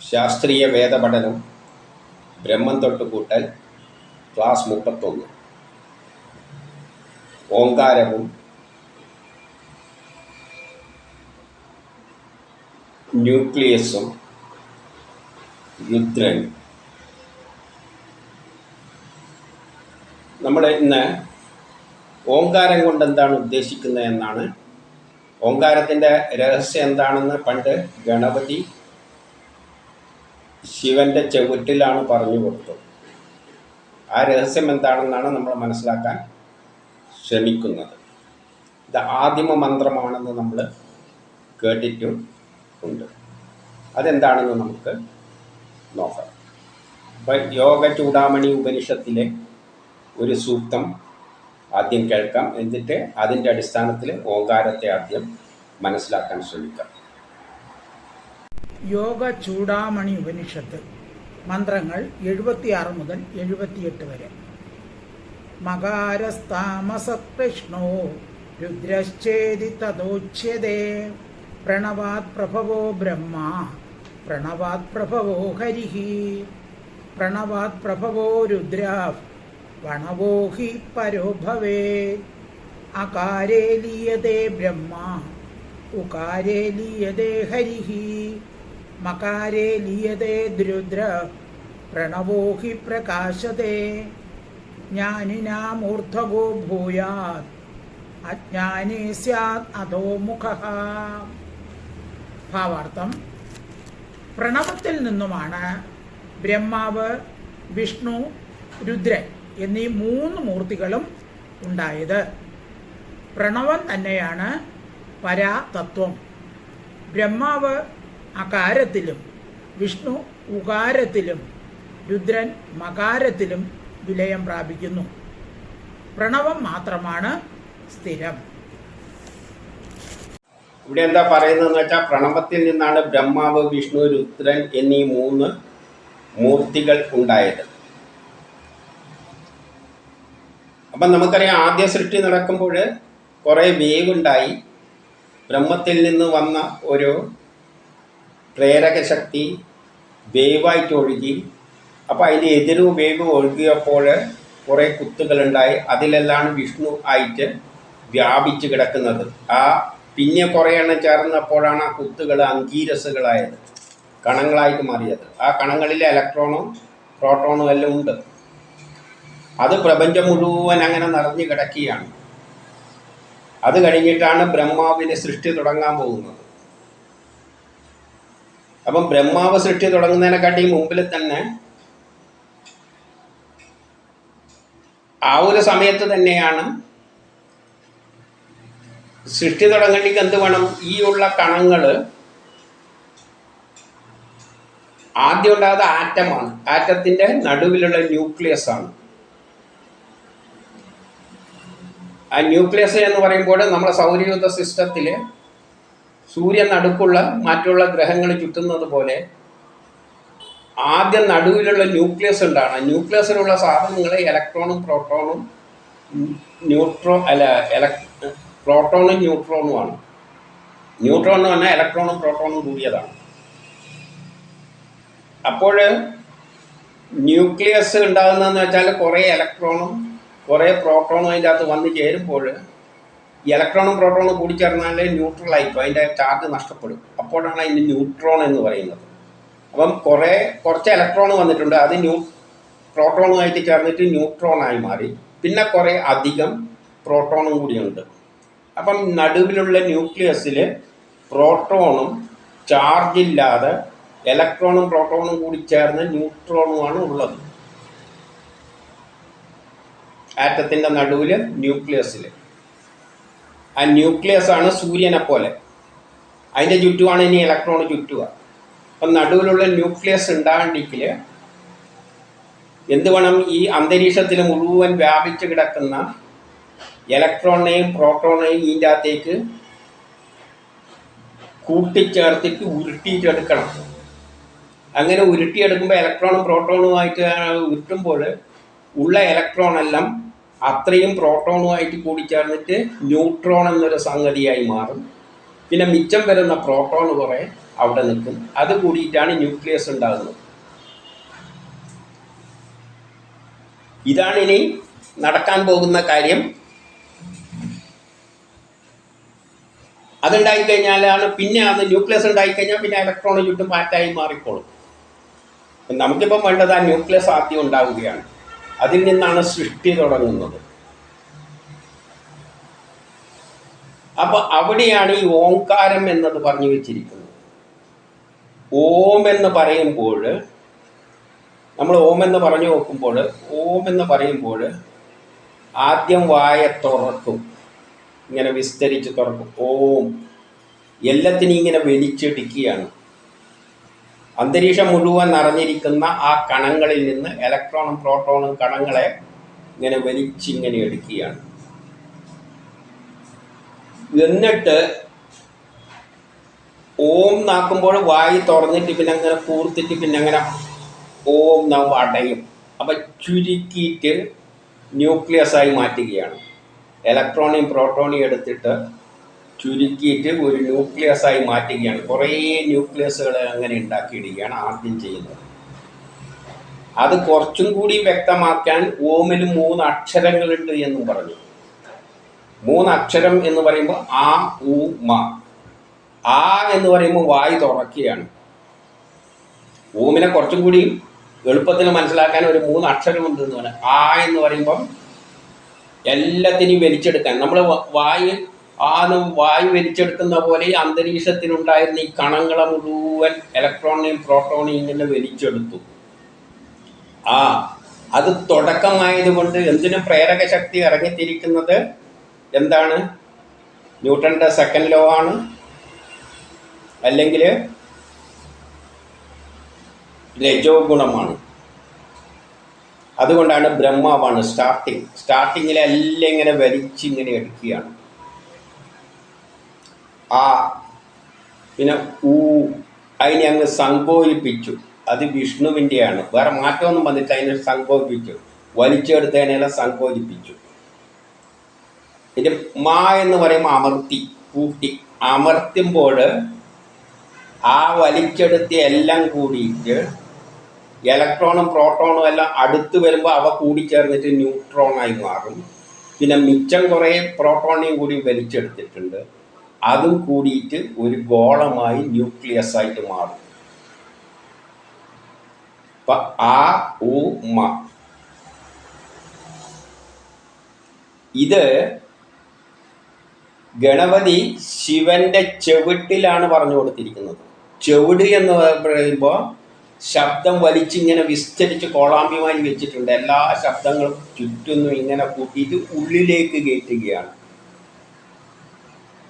ശാസ്ത്രീയ വേദപഠനം ബ്രഹ്മം തൊട്ട് കൂട്ടൽ ക്ലാസ് മുപ്പത്തൊന്ന്. ഓങ്കാരവും ന്യൂക്ലിയസും രുദ്രൻ നമ്മൾ ഇന്ന് ഓങ്കാരം കൊണ്ട് എന്താണ് ഉദ്ദേശിക്കുന്നത് എന്നാണ്. ഓങ്കാരത്തിന്റെ രഹസ്യം എന്താണെന്ന് പണ്ട് ഗണപതി ശിവന്റെ ചെവിട്ടിലാണ് പറഞ്ഞു കൊടുത്തത്. ആ രഹസ്യം എന്താണെന്നാണ് നമ്മൾ മനസ്സിലാക്കാൻ ശ്രമിക്കുന്നത്. ഇത് ആദിമ മന്ത്രമാണെന്ന് നമ്മൾ കേട്ടിട്ടും ഉണ്ട്. അതെന്താണെന്ന് നമുക്ക് നോക്കാം. അപ്പം യോഗ ചൂടാമണി ഉപനിഷത്തിലെ ഒരു സൂക്തം ആദ്യം കേൾക്കാം. എന്നിട്ട് അതിന്റെ അടിസ്ഥാനത്തിൽ ഓങ്കാരത്തെ ആദ്യം മനസ്സിലാക്കാൻ ശ്രമിക്കാം. യോഗ ചൂടാമണി ഉപനിഷത്ത്. മന്ത്രങ്ങൾ എഴുപത്തിയാറ് മുതൽ എഴുപത്തിയെട്ട് വരെ. മകാരസ്താമസകൃഷ്ണോ രുദ്രശ്ചേതി തദോച്യതേ. പ്രണവാത് പ്രഭവോ ബ്രഹ്മ പ്രണവാത് പ്രഭവോ ഹരിഹി. പ്രണവാത് പ്രഭവോ രുദ്ര പ്രണവോ ഹി പരോ ഭവേ അകാരേ ലീയതേ ബ്രഹ്മ ഉകാരേ ലീയതേ ഹരിഃ മകാരേ ലീയതേ ദ്രുദ്ര പ്രണവോ ഹി പ്രകാശതേ. ജ്ഞാനിനാമൂർധകോ ഭൂയാത് അജ്ഞാനേ സ്യാത് അധോ മുഖ. ഭാവാർത്ഥം പ്രണവത്തിൽ നിന്നുമാണ് ബ്രഹ്മാവ് വിഷ്ണു രുദ്രൻ എന്നീ മൂന്ന് മൂർത്തികളും ഉണ്ടായത്. പ്രണവം തന്നെയാണ് പരാതത്വം. ബ്രഹ്മാവ് അകാരത്തിലും വിഷ്ണു ഉകാരത്തിലും രുദ്രൻ മകാരത്തിലും വിലയം പ്രാപിക്കുന്നു. പ്രണവം മാത്രമാണ് സ്ഥിരം. ഇവിടെ എന്താ പറയുന്നതെന്ന് വെച്ചാൽ പ്രണവത്തിൽ നിന്നാണ് ബ്രഹ്മാവ് വിഷ്ണു രുദ്രൻ എന്നീ മൂന്ന് മൂർത്തികൾ ഉണ്ടായത്. അപ്പം നമുക്കറിയാം ആദ്യ സൃഷ്ടി നടക്കുമ്പോൾ കുറേ വേവ് ഉണ്ടായി ബ്രഹ്മത്തിൽ നിന്ന് വന്ന ഒരു പ്രേരക ശക്തി വേവായിട്ട് ഒഴുകി. അപ്പോൾ അതിന്റെ എതിരും വേവ് ഒഴുകിയപ്പോൾ കുറേ കുത്തുകളുണ്ടായി. അതിലെല്ലാം വിഷ്ണു ആയിട്ട് വ്യാപിച്ച് കിടക്കുന്നത്. ആ പിന്നെ കുറേ എണ്ണം ചേർന്നപ്പോഴാണ് ആ കുത്തുകൾ അങ്കീരസുകളായത് കണങ്ങളായിട്ട് മാറിയത്. ആ കണങ്ങളിൽ ഇലക്ട്രോണും പ്രോട്ടോണും എല്ലാം ഉണ്ട്. അത് പ്രപഞ്ചം മുഴുവൻ അങ്ങനെ നിറഞ്ഞു കിടക്കുകയാണ്. അത് കഴിഞ്ഞിട്ടാണ് ബ്രഹ്മാവിന് സൃഷ്ടി തുടങ്ങാൻ പോകുന്നത്. അപ്പം ബ്രഹ്മാവ് സൃഷ്ടി തുടങ്ങുന്നതിനെക്കാട്ടി മുമ്പിൽ തന്നെ ആ ഒരു സമയത്ത് തന്നെയാണ് സൃഷ്ടി തുടങ്ങേണ്ടിക്ക് എന്ത് വേണം? ഈ ഉള്ള കണങ്ങൾ ആദ്യം ഉണ്ടാകുന്ന ആറ്റമാണ്. ആറ്റത്തിന്റെ നടുവിലുള്ള ന്യൂക്ലിയസ് ആണ്. ആ ന്യൂക്ലിയസ് എന്ന് പറയുമ്പോൾ നമ്മുടെ സൗരയൂഥ സിസ്റ്റത്തിൽ സൂര്യൻ നടുക്കുള്ള മറ്റുള്ള ഗ്രഹങ്ങൾ ചുറ്റുന്നത് പോലെ ആദ്യം നടുവിലുള്ള ന്യൂക്ലിയസ് ഉണ്ടാണ് ന്യൂക്ലിയസിലുള്ള സാധനങ്ങൾ ഇലക്ട്രോണും പ്രോട്ടോണും ന്യൂട്രോ അല്ല ഇലക് പ്രോട്ടോണും ന്യൂട്രോണുമാണ് ന്യൂട്രോൺ എന്ന് പറഞ്ഞാൽ ഇലക്ട്രോണും പ്രോട്ടോണും കൂടിയതാണ്. അപ്പോൾ ന്യൂക്ലിയസ് ഉണ്ടാകുന്നതെന്ന് വെച്ചാൽ കുറേ ഇലക്ട്രോണും കുറേ പ്രോട്ടോണും അതിന്റെ അകത്ത് വന്ന് ചേരുമ്പോൾ ഇലക്ട്രോണും പ്രോട്ടോണും കൂടി ചേർന്നാൽ ന്യൂട്രൽ ആയിപ്പോൾ അതിന്റെ ചാർജ് നഷ്ടപ്പെടും. അപ്പോഴാണ് അതിന്റെ ന്യൂട്രോൺ എന്ന് പറയുന്നത്. അപ്പം കുറേ കുറച്ച് ഇലക്ട്രോൺ വന്നിട്ടുണ്ട്. അത് ന്യൂ പ്രോട്ടോണുമായിട്ട് ചേർന്നിട്ട് ന്യൂട്രോണായി മാറി. പിന്നെ കുറേ അധികം പ്രോട്ടോണും കൂടിയുണ്ട് അപ്പം നടുവിലുള്ള ന്യൂക്ലിയസിൽ പ്രോട്ടോണും ചാർജില്ലാതെ ഇലക്ട്രോണും പ്രോട്ടോണും കൂടി ചേർന്ന് ന്യൂട്രോണുമാണ് ഉള്ളത്. ആറ്റത്തിന്റെ നടുവിൽ ന്യൂക്ലിയസിൽ ആ ന്യൂക്ലിയസ് ആണ് സൂര്യനെ പോലെ. അതിന്റെ ചുറ്റുമാണ് ഇനി ഇലക്ട്രോൺ ചുറ്റുക. അപ്പം നടുവിലുള്ള ന്യൂക്ലിയസ് ഉണ്ടാകണ്ടെങ്കിൽ എന്ത് വേണം? ഈ അന്തരീക്ഷത്തിൽ മുഴുവൻ വ്യാപിച്ചു കിടക്കുന്ന ഇലക്ട്രോണിനെയും പ്രോട്ടോണിനെയും ഇതിന്റെ അകത്തേക്ക് കൂട്ടിച്ചേർത്തിട്ട് ഉരുട്ടിയിട്ടെടുക്കണം. അങ്ങനെ ഉരുട്ടിയെടുക്കുമ്പോൾ ഇലക്ട്രോണും പ്രോട്ടോണുമായിട്ട് ഉരുട്ടുമ്പോൾ ഉള്ള ഇലക്ട്രോൺ എല്ലാം അത്രയും പ്രോട്ടോണുമായിട്ട് കൂടിച്ചേർന്നിട്ട് ന്യൂട്രോൺ എന്നൊരു സംഗതിയായി മാറും. പിന്നെ മിച്ചം വരുന്ന പ്രോട്ടോൺ കുറേ അവിടെ നിൽക്കും. അത് കൂടിയിട്ടാണ് ന്യൂക്ലിയസ് ഉണ്ടാകുന്നത്. ഇതാണ് ഇനി നടക്കാൻ പോകുന്ന കാര്യം. അതുണ്ടായിക്കഴിഞ്ഞാലാണ് പിന്നെ അത് ന്യൂക്ലിയസ് ഉണ്ടായിക്കഴിഞ്ഞാൽ പിന്നെ ഇലക്ട്രോണ് ചുറ്റും പാറ്റായി മാറിക്കോളും. നമുക്കിപ്പം വേണ്ടത് ആ ന്യൂക്ലിയസ് ആദ്യം ഉണ്ടാവുകയാണ്. അതിൽ നിന്നാണ് സൃഷ്ടി തുടങ്ങുന്നത്. അപ്പൊ അവിടെയാണ് ഈ ഓംകാരം എന്നത് പറഞ്ഞു വെച്ചിരിക്കുന്നത്. ഓം എന്ന് പറയുമ്പോൾ നമ്മൾ ഓം എന്ന് പറഞ്ഞു നോക്കുമ്പോൾ ഓം എന്ന് പറയുമ്പോൾ ആദ്യം വായ തുറക്കും. ഇങ്ങനെ വിസ്തരിച്ച് തുറക്കും. ഓം. എല്ലാത്തിനും ഇങ്ങനെ വലിച്ചിടിക്കുകയാണ്. അന്തരീക്ഷം മുഴുവൻ നിറഞ്ഞിരിക്കുന്ന ആ കണങ്ങളിൽ നിന്ന് ഇലക്ട്രോണും പ്രോട്ടോണും കണങ്ങളെ ഇങ്ങനെ വലിച്ചിങ്ങനെ എടുക്കുകയാണ്. എന്നിട്ട് ഓം നാക്കുമ്പോൾ വായി തുറന്നിട്ട് പിന്നെ അങ്ങനെ കൂർത്തിട്ട് പിന്നെ അങ്ങനെ ഓം നാം അടയും. അപ്പം ചുരുക്കിയിട്ട് ന്യൂക്ലിയസ് ആയി മാറ്റുകയാണ്. ഇലക്ട്രോണിയും പ്രോട്ടോണിയും എടുത്തിട്ട് ചുരുക്കിയിട്ട് ഒരു ന്യൂക്ലിയസായി മാറ്റുകയാണ്. കുറേ ന്യൂക്ലിയസുകൾ അങ്ങനെ ഉണ്ടാക്കിയിടുകയാണ് ആദ്യം ചെയ്യുന്നത്. അത് കുറച്ചും കൂടി വ്യക്തമാക്കാൻ ഓമിൽ മൂന്ന് അക്ഷരങ്ങളുണ്ട് എന്നും പറഞ്ഞു. മൂന്ന് അക്ഷരം എന്ന് പറയുമ്പോൾ ആ ഉ മ. ആ എന്ന് പറയുമ്പോൾ വായി തുറക്കുകയാണ്. ഓമിനെ കുറച്ചും കൂടി എളുപ്പത്തിൽ മനസ്സിലാക്കാൻ ഒരു മൂന്ന് അക്ഷരമുണ്ട് എന്ന് പറയാം ആ എന്ന് പറയുമ്പം എല്ലാത്തിനെയും വലിച്ചെടുക്കാൻ. നമ്മൾ വായു ആന്ന് വായു വലിച്ചെടുക്കുന്ന പോലെ ഈ അന്തരീക്ഷത്തിലുണ്ടായിരുന്ന ഈ കണങ്ങളെ മുഴുവൻ ഇലക്ട്രോണിയും പ്രോട്ടോണിയും ഇങ്ങനെ വലിച്ചെടുത്തു. ആ അത് തുടക്കമായതുകൊണ്ട് എന്തിനും പ്രേരക ശക്തി ഇറങ്ങിത്തിരിക്കുന്നത് എന്താണ്? ന്യൂട്ടന്റെ സെക്കൻഡ് ലോ ആണ്. അല്ലെങ്കിൽ രജോ ഗുണമാണ് അതുകൊണ്ടാണ് ബ്രഹ്മാവാണ് സ്റ്റാർട്ടിങ് സ്റ്റാർട്ടിങ്ങിൽ എല്ലാം ഇങ്ങനെ വലിച്ചിങ്ങനെ എടുക്കുകയാണ്. ആ പിന്നെ ഊ അതിനെ അങ്ങ് സങ്കോചിപ്പിച്ചു അത് വിഷ്ണുവിന്റെയാണ്. വേറെ മാറ്റമൊന്നും വന്നിട്ട് അതിനെ സങ്കോചിപ്പിച്ചു വലിച്ചെടുത്തതിനെല്ലാം സങ്കോചിപ്പിച്ചു ഇതിന്റെ മാ എന്ന് പറയുമ്പോൾ അമർത്തി കൂട്ടി അമർത്തുമ്പോൾ ആ വലിച്ചെടുത്ത് എല്ലാം കൂടിയിട്ട് ഇലക്ട്രോണും പ്രോട്ടോണും എല്ലാം അടുത്ത് വരുമ്പോൾ അവ കൂടിച്ചേർന്നിട്ട് ന്യൂട്രോണായി മാറും. പിന്നെ മിച്ചം കുറേ പ്രോട്ടോണിയും കൂടി വലിച്ചെടുത്തിട്ടുണ്ട്. അതും കൂടിയിട്ട് ഒരു ഗോളമായി ന്യൂക്ലിയസ് ആയിട്ട് മാറും. ആ ഉ ഇത് ഗണപതി ശിവന്റെ ചെവിട്ടിലാണ് പറഞ്ഞു കൊടുത്തിരിക്കുന്നത്. ചെവിട് എന്ന് പറയുമ്പോൾ ശബ്ദം വലിച്ചിങ്ങനെ വിസ്തരിച്ച് കോളാമ്പിമാരി വെച്ചിട്ടുണ്ട്. എല്ലാ ശബ്ദങ്ങളും ചുറ്റുന്നു ഇങ്ങനെ കൂട്ടിയിട്ട് ഉള്ളിലേക്ക് കയറ്റുകയാണ്.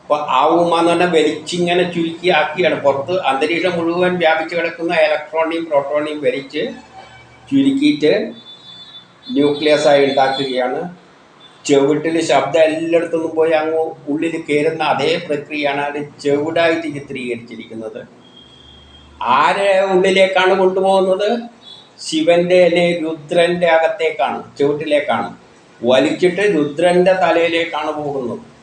അപ്പൊ ആ ഉമ്മ എന്ന് പറഞ്ഞാൽ വലിച്ചിങ്ങനെ ചുരുക്കി ആക്കിയാണ്. പുറത്ത് അന്തരീക്ഷം മുഴുവൻ വ്യാപിച്ചു കിടക്കുന്ന ഇലക്ട്രോണിയും പ്രോട്ടോണിയും വലിച്ച് ചുരുക്കിയിട്ട് ന്യൂക്ലിയസ് ആയി ഉണ്ടാക്കുകയാണ്. ചെവിട്ടിൽ ശബ്ദം എല്ലായിടത്തുനിന്നും പോയി അങ്ങ് ഉള്ളിൽ കയറുന്ന അതേ പ്രക്രിയയാണ് അത് ചെവിടായിട്ട് ചിത്രീകരിച്ചിരിക്കുന്നത്. ആരെ ഉള്ളിലേക്കാണ് കൊണ്ടുപോകുന്നത്? ശിവന്റെ അല്ലെ രുദ്രന്റെ അകത്തേക്കാണ് ചുവട്ടിലേക്കാണ്. വലിച്ചിട്ട് രുദ്രന്റെ തലയിലേക്കാണ് പോകുന്നത്.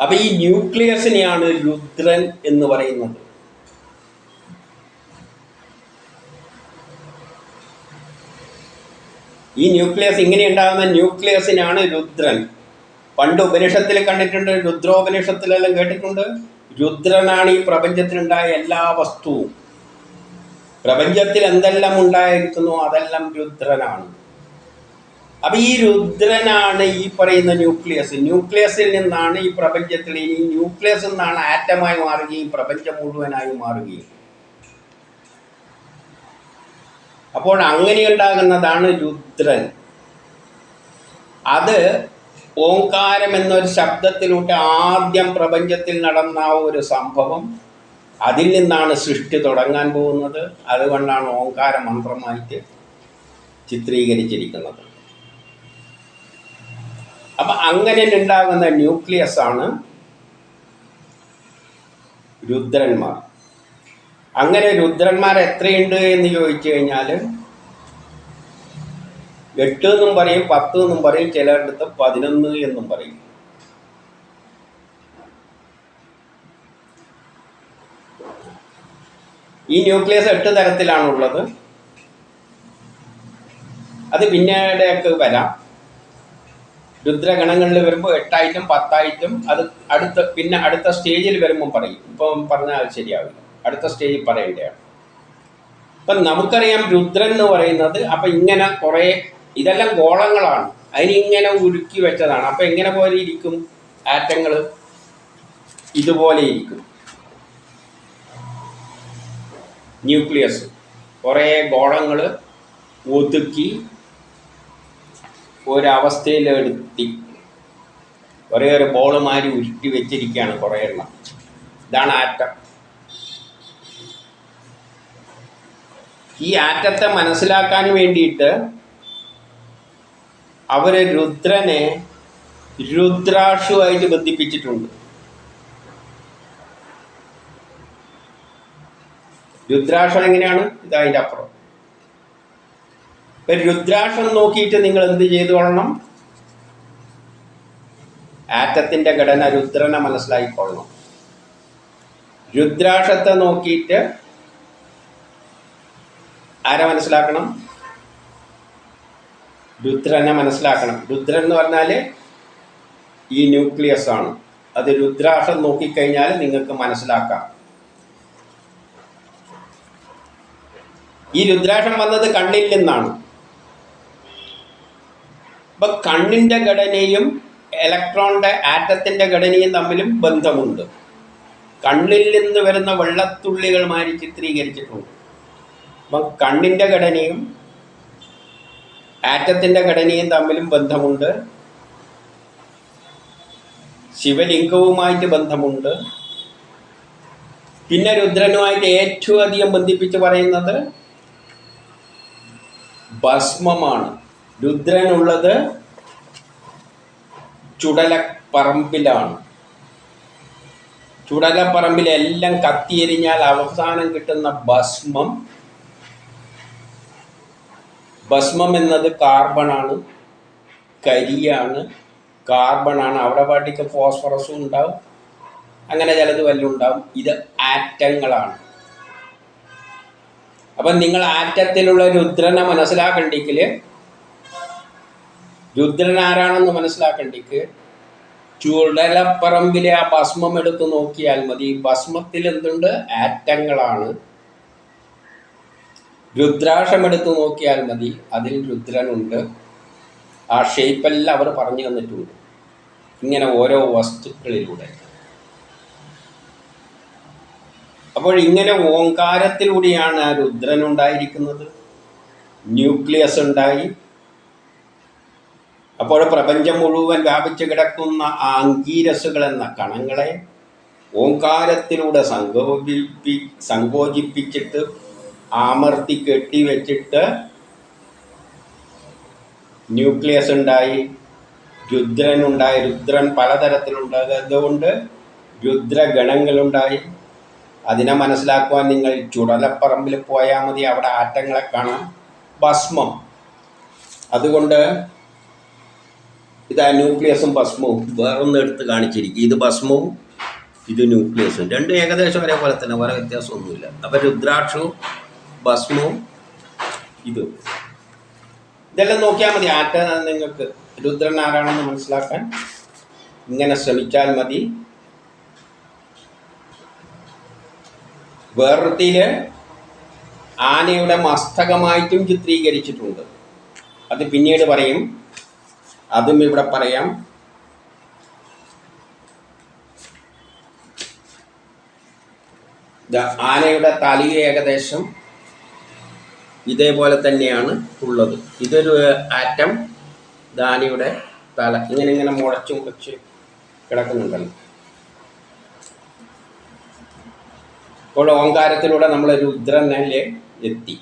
അപ്പൊ ഈ ന്യൂക്ലിയസിനെയാണ് രുദ്രൻ എന്ന് പറയുന്നത്. ഈ ന്യൂക്ലിയസ് ഇങ്ങനെ ഉണ്ടാകുന്ന ന്യൂക്ലിയസിനാണ് രുദ്രൻ. പണ്ട് ഉപനിഷത്തിൽ കണ്ടിട്ടുണ്ട് രുദ്രോപനിഷത്തിലെല്ലാം കേട്ടിട്ടുണ്ട്. രുദ്രനാണ് ഈ പ്രപഞ്ചത്തിലുണ്ടായ എല്ലാ വസ്തുവും. പ്രപഞ്ചത്തിൽ എന്തെല്ലാം ഉണ്ടായിരിക്കുന്നു അതെല്ലാം രുദ്രനാണ്. അപ്പൊ ഈ രുദ്രനാണ് ഈ പറയുന്ന ന്യൂക്ലിയസ്. ന്യൂക്ലിയസിൽ നിന്നാണ് ഈ പ്രപഞ്ചത്തിൽ ഈ ന്യൂക്ലിയസ് നിന്നാണ് ആറ്റമായി മാറുകയും പ്രപഞ്ചം മുഴുവനായി മാറുകയും. അപ്പോൾ അങ്ങനെ ഉണ്ടാകുന്നതാണ് രുദ്രൻ. അത് ഓങ്കാരം എന്നൊരു ശബ്ദത്തിലൂടെ ആദ്യം പ്രപഞ്ചത്തിൽ നടന്ന ഒരു സംഭവം അതിൽ നിന്നാണ് സൃഷ്ടി തുടങ്ങാൻ പോകുന്നത്. അതുകൊണ്ടാണ് ഓംകാര മന്ത്രമായിട്ട് ചിത്രീകരിച്ചിരിക്കുന്നത്. അപ്പൊ അങ്ങനെ ഉണ്ടാകുന്ന ന്യൂക്ലിയസ് ആണ് രുദ്രന്മാർ. അങ്ങനെ രുദ്രന്മാർ എത്രയുണ്ട് എന്ന് ചോദിച്ചു കഴിഞ്ഞാൽ എട്ട് എന്നും പറയും പത്ത് എന്നും പറയും ചിലയിടത്ത് പതിനൊന്ന് എന്നും പറയും. ഈ ന്യൂക്ലിയസ് എട്ട് തരത്തിലാണുള്ളത്. അത് പിന്നീടൊക്കെ വരാം. രുദ്രഗണങ്ങളിൽ വരുമ്പോൾ എട്ടായിട്ടും പത്തായിട്ടും അത് അടുത്ത പിന്നെ അടുത്ത സ്റ്റേജിൽ വരുമ്പോൾ പറയും. ഇപ്പം പറഞ്ഞാൽ അത് ശരിയാവില്ല. അടുത്ത സ്റ്റേജിൽ പറയേണ്ടതാണ്. ഇപ്പം നമുക്കറിയാം രുദ്രൻ എന്ന് പറയുന്നത് അപ്പം ഇങ്ങനെ കുറേ ഇതെല്ലാം ഗോളങ്ങളാണ്. അതിനിങ്ങനെ ഉരുക്കി വെച്ചതാണ്. അപ്പം എങ്ങനെ പോലെ ഇരിക്കും? ആറ്റങ്ങൾ ഇതുപോലെ ഇരിക്കും. ന്യൂക്ലിയസ്. കുറേ ഗോളങ്ങൾ ഒതുക്കി ഒരവസ്ഥയിലെടുത്തി കുറേ ഒരു ബോൾ ഉരുക്കി വെച്ചിരിക്കുകയാണ് കുറേ എണ്ണം. ഇതാണ് ആറ്റം. ഈ ആറ്റത്തെ മനസ്സിലാക്കാൻ വേണ്ടിയിട്ട് അവർ രുദ്രനെ രുദ്രാക്ഷുമായിട്ട് ബന്ധിപ്പിച്ചിട്ടുണ്ട്. രുദ്രാക്ഷം എങ്ങനെയാണ്? ഇതാ അതിന്റെ അപ്പുറം. രുദ്രാക്ഷം നോക്കിയിട്ട് നിങ്ങൾ എന്ത് ചെയ്തു കൊള്ളണം? ആറ്റത്തിന്റെ ഘടന രുദ്രനെ മനസ്സിലാക്കിക്കൊള്ളണം രുദ്രാക്ഷത്തെ നോക്കിയിട്ട് ആരെ മനസ്സിലാക്കണം? രുദ്രനെ മനസ്സിലാക്കണം. രുദ്രൻ എന്ന് പറഞ്ഞാൽ ഈ ന്യൂക്ലിയസ് ആണ്. അത് രുദ്രാക്ഷം നോക്കിക്കഴിഞ്ഞാൽ നിങ്ങൾക്ക് മനസ്സിലാക്കാം. ഈ രുദ്രാക്ഷം വന്നത് കണ്ണിൽ നിന്നാണ്. അപ്പൊ കണ്ണിന്റെ ഘടനയും ഇലക്ട്രോണിന്റെ ആറ്റത്തിന്റെ ഘടനയും തമ്മിലും ബന്ധമുണ്ട്. കണ്ണിൽ നിന്ന് വരുന്ന വെള്ളത്തുള്ളികൾ മാറി ചിത്രീകരിച്ചിട്ടുണ്ട്. അപ്പം കണ്ണിന്റെ ഘടനയും ആറ്റത്തിന്റെ ഘടനയും തമ്മിലും ബന്ധമുണ്ട്. ശിവലിംഗവുമായിട്ട് ബന്ധമുണ്ട്. പിന്നെ രുദ്രനുമായിട്ട് ഏറ്റവും അധികം ബന്ധിപ്പിച്ച് പറയുന്നത് ഭസ്മമാണ്. രുദ്രനുള്ളത് ചുടലപ്പറമ്പിലാണ്. ചുടലപ്പറമ്പിലെല്ലാം കത്തിയെരിഞ്ഞാൽ അവസാനം കിട്ടുന്ന ഭസ്മം. ഭസ്മം എന്നത് കാർബണാണ് കരിയാണ്. കാർബണാണ് അവിടെ പാട്ടിക്ക് ഫോസ്ഫറസും ഉണ്ടാവും. അങ്ങനെ ചിലത് വല്ലതും ഉണ്ടാവും. ഇത് ആറ്റങ്ങളാണ്. അപ്പം നിങ്ങൾ ആറ്റത്തിലുള്ള രുദ്രനെ മനസ്സിലാക്കണ്ടെങ്കിൽ രുദ്രൻ ആരാണെന്ന് മനസ്സിലാക്കണ്ടിക്ക്. ചുടലപ്പറമ്പിലെ ആ ഭസ്മം എടുത്ത് നോക്കിയാൽ മതി. ഭസ്മത്തിൽ എന്തുണ്ട്? ആറ്റങ്ങളാണ്. രുദ്രാക്ഷം എടുത്തു നോക്കിയാൽ മതി. അതിൽ രുദ്രനുണ്ട്. ആ ഷേപ്പെല്ലാം അവർ പറഞ്ഞു തന്നിട്ടുണ്ട്. ഇങ്ങനെ ഓരോ വസ്തുക്കളിലൂടെ. അപ്പോൾ ഇങ്ങനെ ഓങ്കാരത്തിലൂടെയാണ് ആ രുദ്രൻ ഉണ്ടായിരിക്കുന്നത് ന്യൂക്ലിയസ് ഉണ്ടായി. അപ്പോൾ പ്രപഞ്ചം മുഴുവൻ വ്യാപിച്ചു കിടക്കുന്ന ആ അങ്കീരസുകൾ എന്ന കണങ്ങളെ ഓങ്കാരത്തിലൂടെ സങ്കോചിപ്പി സങ്കോചിപ്പിച്ചിട്ട് ആമർത്തി കെട്ടി വെച്ചിട്ട് ന്യൂക്ലിയസ് ഉണ്ടായി. രുദ്രൻ ഉണ്ടായി. രുദ്രൻ പലതരത്തിലുണ്ടായതുകൊണ്ട് രുദ്രഗണങ്ങളുണ്ടായി. അതിനെ മനസ്സിലാക്കുവാൻ നിങ്ങൾ ചുടലപ്പറമ്പിൽ പോയാൽ മതി. അവിടെ ആറ്റങ്ങളെ കാണാം. ഭസ്മം. അതുകൊണ്ട് ഇതാ ന്യൂക്ലിയസും ഭസ്മവും വേറൊന്ന് എടുത്ത് കാണിച്ചിരിക്കും. ഇത് ഭസ്മവും ഇത് ന്യൂക്ലിയസും. രണ്ടും ഏകദേശം ഒരേപോലെ തന്നെ വേറെ വ്യത്യാസമൊന്നുമില്ല. അപ്പം രുദ്രാക്ഷവും ഭസ്മവും ഇതും. ഇതെല്ലാം നോക്കിയാൽ മതി. ആറ്റ നിങ്ങൾക്ക്. രുദ്രൻ ആരാണെന്ന് മനസ്സിലാക്കാൻ. ഇങ്ങനെ ശ്രമിച്ചാൽ മതി. വേറൊരുത്തിയിൽ ആനയുടെ മസ്തകമായിട്ടും ചിത്രീകരിച്ചിട്ടുണ്ട്. അത് പിന്നീട് പറയും. അതും ഇവിടെ പറയാം. ആനയുടെ തലി ഏകദേശം ഇതേപോലെ തന്നെയാണ് ഉള്ളത്. ഇതൊരു ആറ്റം ദാനിയുടെ തല. ഇങ്ങനെ ഇങ്ങനെ മുളച്ചും വെച്ച് കിടക്കുന്നുണ്ടല്ലോ. അപ്പോൾ ഓങ്കാരത്തിലൂടെ നമ്മൾ രുദ്രനിലെ എത്തി.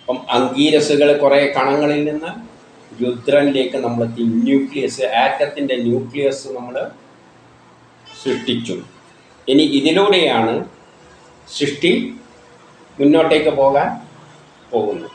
അപ്പം അങ്കീരസുകൾ കുറേ കണങ്ങളിൽ നിന്ന് രുദ്രനിലേക്ക് നമ്മളെത്തി. ന്യൂക്ലിയസ് ആറ്റത്തിന്റെ ന്യൂക്ലിയസ് നമ്മൾ സൃഷ്ടിച്ചു. ഇനി ഇതിലൂടെയാണ് സൃഷ്ടി മുന്നോട്ടേക്ക് പോകാൻ പോകുന്നത്.